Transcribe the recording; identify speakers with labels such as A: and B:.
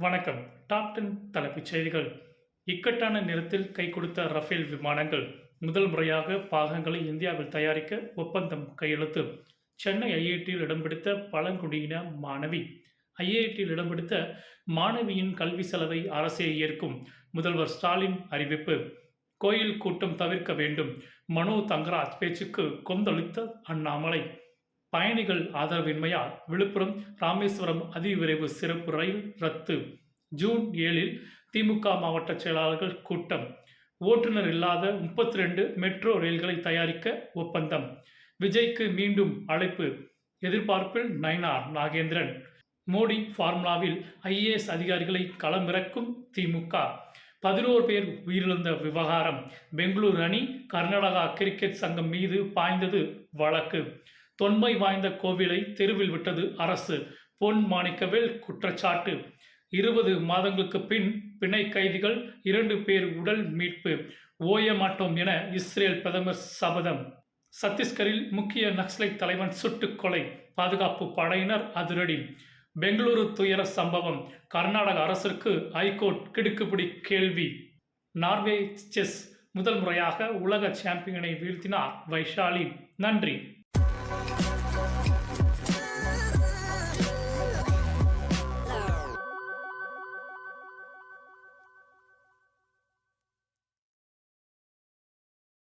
A: வணக்கம். Top ten தலைப்புச் செய்திகள். இக்கட்டான நேரத்தில் கை கொடுத்த ரஃபேல் விமானங்கள் முதல் முறையாக பாகங்களை இந்தியாவில் தயாரிக்க ஒப்பந்தம் கையெழுத்து. சென்னை ஐஐடியில் இடம் பிடித்த பழங்குடியின மாணவி. ஐஐடியில் இடம் பிடித்த மாணவியின் கல்வி செலவை அரசே ஏற்கும். முதல்வர் ஸ்டாலின் அறிவிப்பு. கோயில் கூட்டம் தவிர்க்க வேண்டும். மனோ தங்கராஜ் பேச்சுக்கு கொந்தளித்த அண்ணாமலை. பயணிகள் ஆதரவின்மையால் விழுப்புரம் ராமேஸ்வரம் அதிவிரைவு சிறப்பு ரயில் ரத்து. ஜூன் ஏழில் திமுக மாவட்ட செயலாளர்கள் கூட்டம். ஓட்டுநர் இல்லாத முப்பத்தி ரெண்டு மெட்ரோ ரயில்களை தயாரிக்க ஒப்பந்தம். விஜய்க்கு மீண்டும் அழைப்பு. எதிர்பார்ப்பில் நயனார் நாகேந்திரன். மோடி ஃபார்முலாவில் ஐஏஎஸ் அதிகாரிகளை களமிறக்கும் திமுக. பதினோரு பேர் உயிரிழந்த விவகாரம். பெங்களூரு அணி கர்நாடகா கிரிக்கெட் சங்கம் மீது பாய்ந்தது வழக்கு. தொன்மை வாய்ந்த கோவிலை தெருவில் விட்டது அரசு. பொன் மாணிக்கவேல் குற்றச்சாட்டு. இருபது மாதங்களுக்கு பின் பிணை கைதிகள் இரண்டு பேர் உடல் மீட்பு. ஓய மாட்டோம் என இஸ்ரேல் பிரதமர் சபதம். சத்தீஸ்கரில் முக்கிய நக்சலைட் தலைவன் சுட்டுக் கொலை. பாதுகாப்பு படையினர் அதிரடி. பெங்களூரு துயர சம்பவம். கர்நாடக அரசிற்கு ஐகோர்ட் கிடுக்குப்பிடி கேள்வி. நார்வே செஸ் முதல் முறையாக உலக சாம்பியனை வீழ்த்தினார் வைஷாலி. நன்றி.